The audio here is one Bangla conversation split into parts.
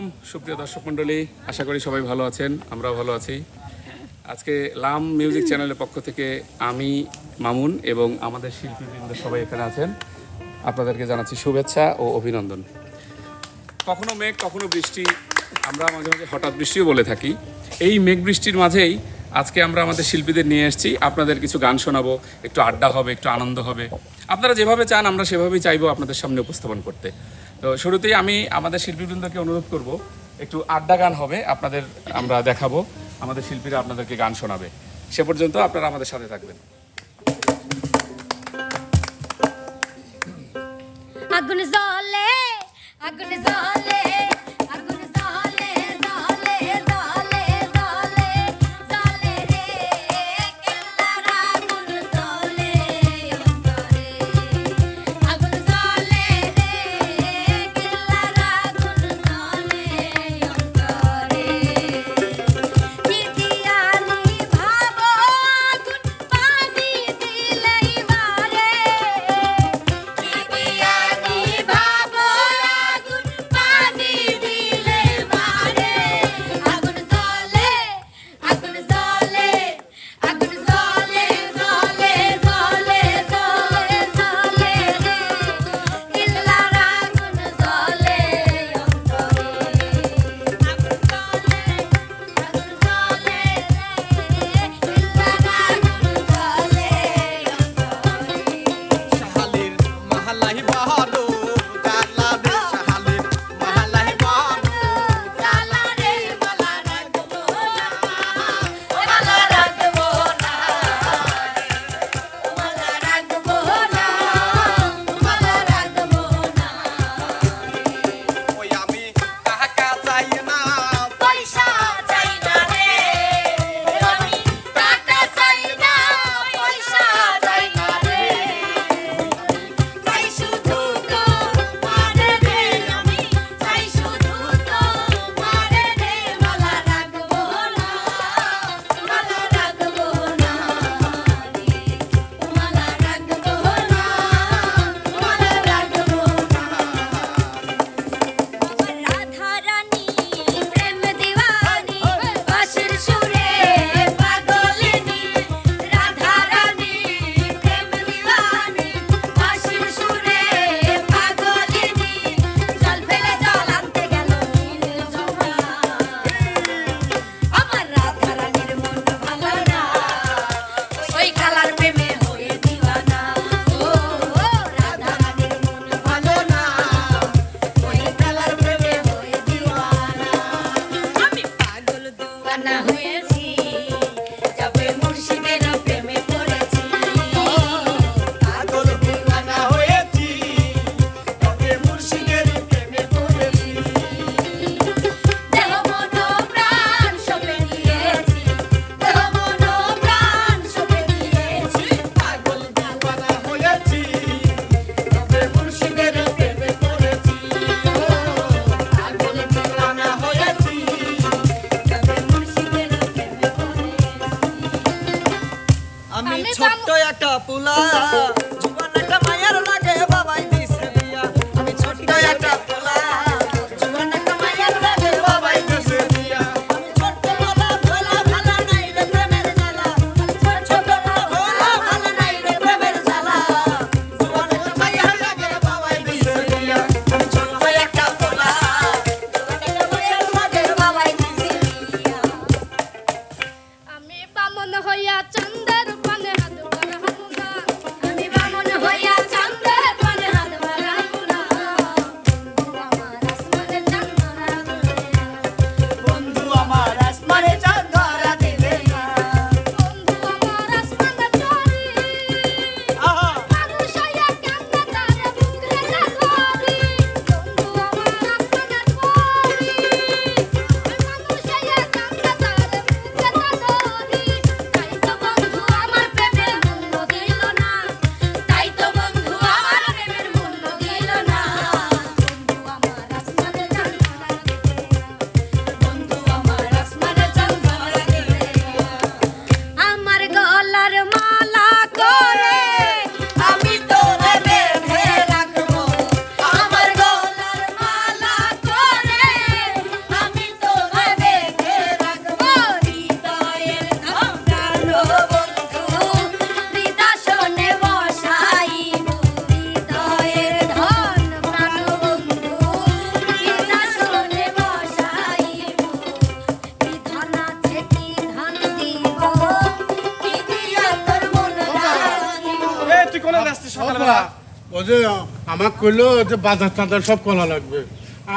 আলাইকুম। সুপ্রিয় দর্শক মণ্ডলী, আশা করি সবাই ভালো আছেন, আমরাও ভালো আছি। আজকে লাম মিউজিক চ্যানেলের পক্ষ থেকে আমি, মামুন এবং আমাদের শিল্পীবৃন্দ সবাই এখানে আছেন। আপনাদেরকে জানাচ্ছি শুভেচ্ছা ও অভিনন্দন। কখনো মেঘ, কখনো বৃষ্টি, আমরা মাঝে মাঝে হঠাৎ বৃষ্টিও বলে থাকি। এই মেঘ বৃষ্টির মাঝেই আজকে আমরা আমাদের শিল্পীদের নিয়ে এসেছি। আপনাদের কিছু গান শোনাবো, একটু আড্ডা হবে, একটু আনন্দ হবে। আপনারা যেভাবে চান, আমরা সেভাবেই চাইব আপনাদের সামনে উপস্থাপন করতে। তো শুরুতেই আমি আমাদের শিল্পীবৃন্দকে অনুরোধ করব, একটু আড্ডা গান হবে, আপনাদের আমরা দেখাবো, আমাদের শিল্পীরা আপনাদেরকে গান শোনাবে। সে পর্যন্ত আপনারা আমাদের সাথে থাকবেন। আগুন জলে আগুন জলে ছোট্ট একটা পুলা। আব্বা ও যে আমার কইলো যে বাজার টাজার সব কলা লাগবে।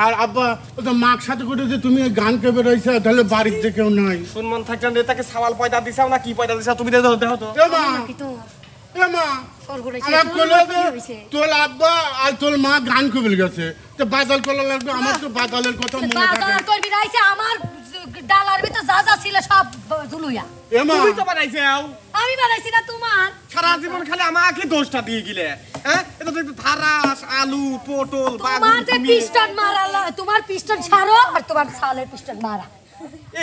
আর আব্বা ও তো মার সাথে করে যে তুমি গান কেবে রয়েছে তাহলে বাড়িতে কেউ নাই। সুনমন থাকতেন রে তাকে সাওয়াল পয়দা দিছাও না কি পয়দা দিছাও? তুমি দেখো দেখো তো। এ মা এ মা আমার কইলো যে তোর আব্বা আর তোর মা গান কবে গেছে তো বাজার কলা লাগবে আমার তো বাজারের কথা মনে থাকে। বাজার করবি রাইছে আমার ডালার ভিতর যা যা ছিল সব জুলুয়া এ মা তুমি তো বানাইছাও। আমি বানাইছি না তোমার। সারা জীবন খালি আমাকে দোষটা দিয়ে গিলে। হ্যাঁ? এটা তো একটু থারাস আলু পটল তোমার যে পিস্টন মারা তোমার পিস্টন ছাড়ো আর তোমার সালের পিস্টন মারা।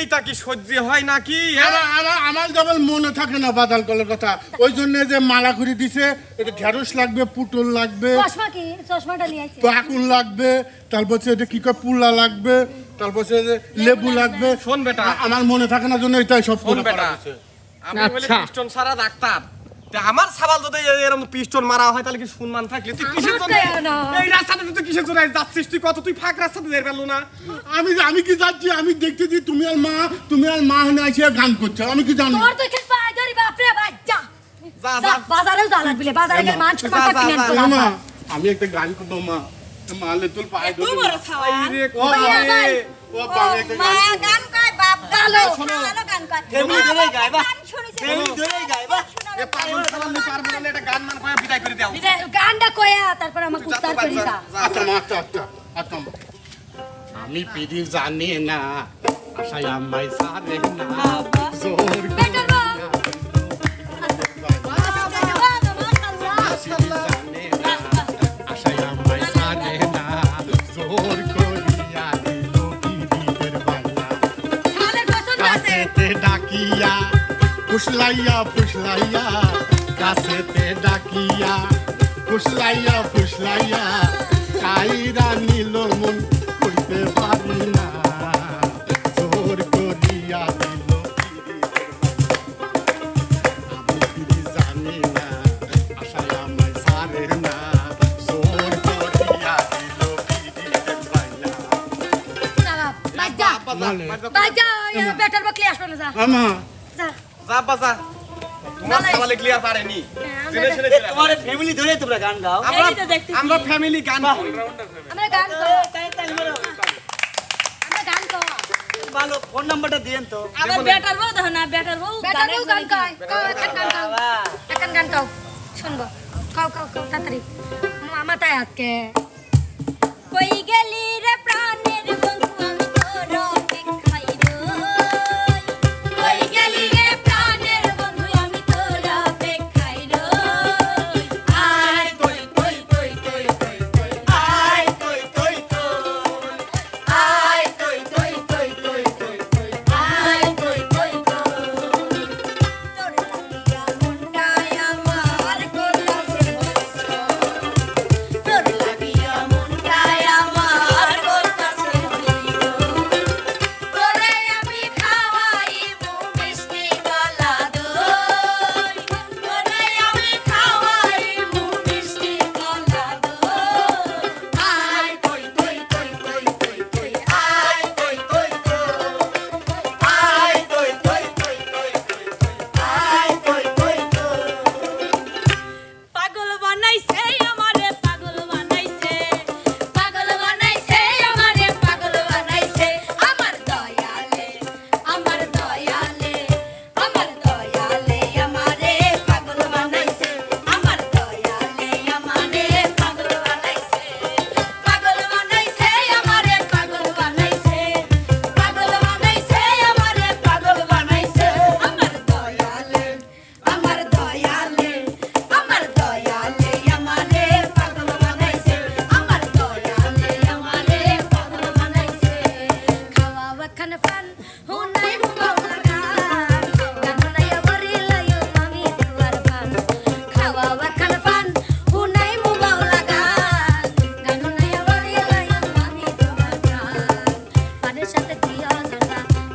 এইটা কি সহ্য হয় নাকি? হ্যাঁ? আমার আমার মনে থাকে না বাদাল কলার কথা। ওই জন্য যে মালা করে দিছে এটা ঢেঁড়স লাগবে পুটল লাগবে চশমা কি? চশমাটা নিয়ে আইছে। পাকুন লাগবে তারপর হচ্ছে এটা কি কয় পুল্লা লাগবে তারপর হচ্ছে যে লেবু লাগবে। শোন বেটা। আমার মনে থাকে না জন্য এটাই সব শোন বেটা। আমি বলি পিস্টন সারা ডাক্তার। আমার সাবাল যদি এরকম পিস্টন মারা হয় তাহলে কি সুনমান থাকলে। তুই কিসের জন্য এই রাস্তাতে তুই কিসের জন্য যাচ্ছিস? তুই কত তুই ফাঁক রাস্তাতে যেতে পারল না? আমি আমি কি যাচ্ছি? আমি দেখতে দিই তুমি আর মা তুমি আর মা হনে আসে গান করছ। আমি কি জানি? তোর তো খেল পায় ধরি বাপ যা যা, যা, যা। বাজারেও যা লাগবিলে বাজারে গেলে মান যা, কিনে যা, মা আমি একটা গান করব মা। মালে তোর পায়ে ধরে। ও বাবা? ও বাবা, একটা গান ভালো। গান কয় এমনি ধরেই গাইবা। এমনি গান শুনেছে। ধরেই গায়, এ পাগল সাবাল নিয়ে পারব না, এটা গান মান কয়ে বিদায় করে দাও। গানটা কয়া তারপর আমাকে উত্তর করি বাচ্চা, যা যা, আচ্ছা আচ্ছা আচ্ছা আচ্ছা। আমি পিড়ি জানি না আশায় আমায় সারে না। জোর ফুসলাইয়া ফুসলাইয়া কাছেতে ডাকিয়া ফুসলাইয়া ফুসলাইয়া কাইরা নিল মন কইতে পারি না জোর করিয়া দিল আমি ফিরি জানি না আশায় আমায় সারে না জোর করিয়া দিল পিড়িতের বাইলা যা বাপ, বাপ, যা। মালে। বাপ, যা, এ বেটার বকলি আসবে না। আমা যা। বাজা তোমার। সাবালে ক্লিয়ার পারেনি। তোমার ফ্যামিলি ধরে তোমরা গান গাও আমরা আমরা ফ্যামিলি গান। আমরা গান কর। আমরা গান কর। ভালো ফোন নাম্বারটা দিয়েন তো আবার বেটার বউ দেখো না বেটার বউ বেটার বউ গান। কও, এখন গান কও। এখন গান কও। শুনব। কও, কও, কও, তাড়াতাড়ি। মা- মাথায় হাতকে। কই গেলি রে দিও না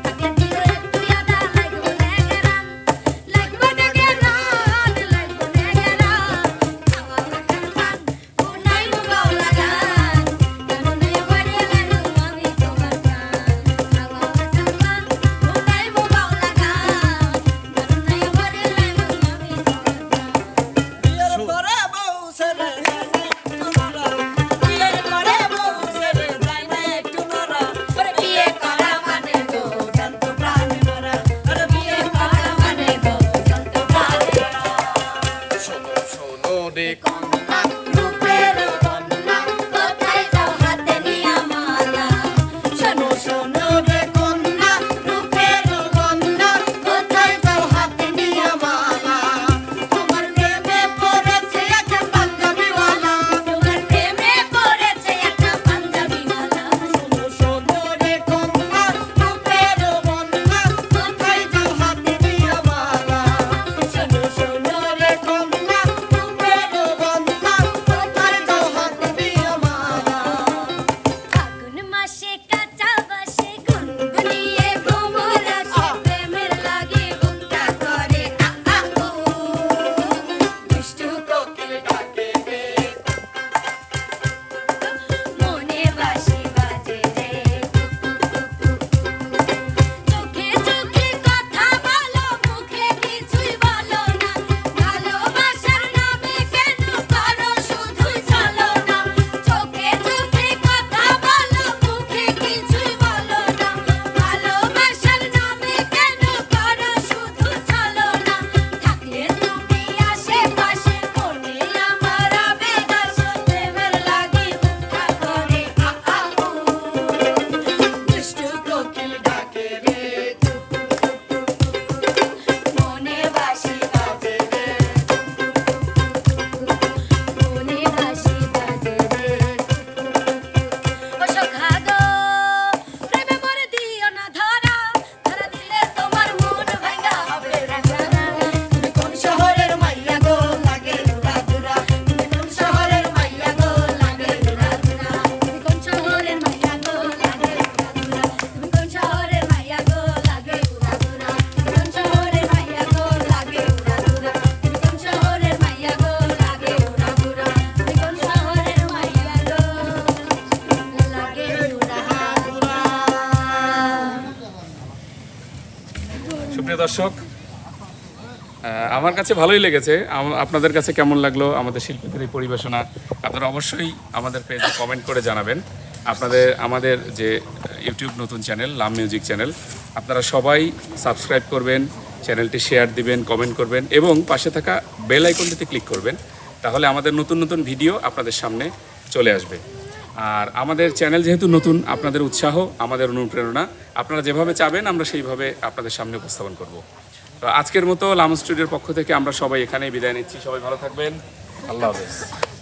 দর্শক আমার কাছে ভালোই লেগেছে। আপনাদের কাছে কেমন লাগল? আমাদের শিল্পীদের এই পরিবেশনা, আপনারা অবশ্যই আমাদের পেজে কমেন্ট করে জানাবেন। আপনাদের, আমাদের যে ইউটিউব নতুন চ্যানেল লাম মিউজিক চ্যানেল আপনারা সবাই সাবস্ক্রাইব করবেন চ্যানেলটি শেয়ার দিবেন কমেন্ট করবেন, এবং পাশে থাকা বেল আইকনটিতে ক্লিক করবেন। তাহলে আমাদের নতুন নতুন ভিডিও আপনাদের সামনে চলে আসবে। আর আমাদের চ্যানেল যেহেতু নতুন, আপনাদের উৎসাহ, আমাদের অনুপ্রেরণা, আপনারা যেভাবে চাবেন, আমরা সেইভাবে আপনাদের সামনে উপস্থাপন করব। তো আজকের মতো লাম স্টুডিওর পক্ষ থেকে আমরা সবাই এখানেই বিদায় নিচ্ছি। সবাই ভালো থাকবেন। আল্লাহ হাফেজ।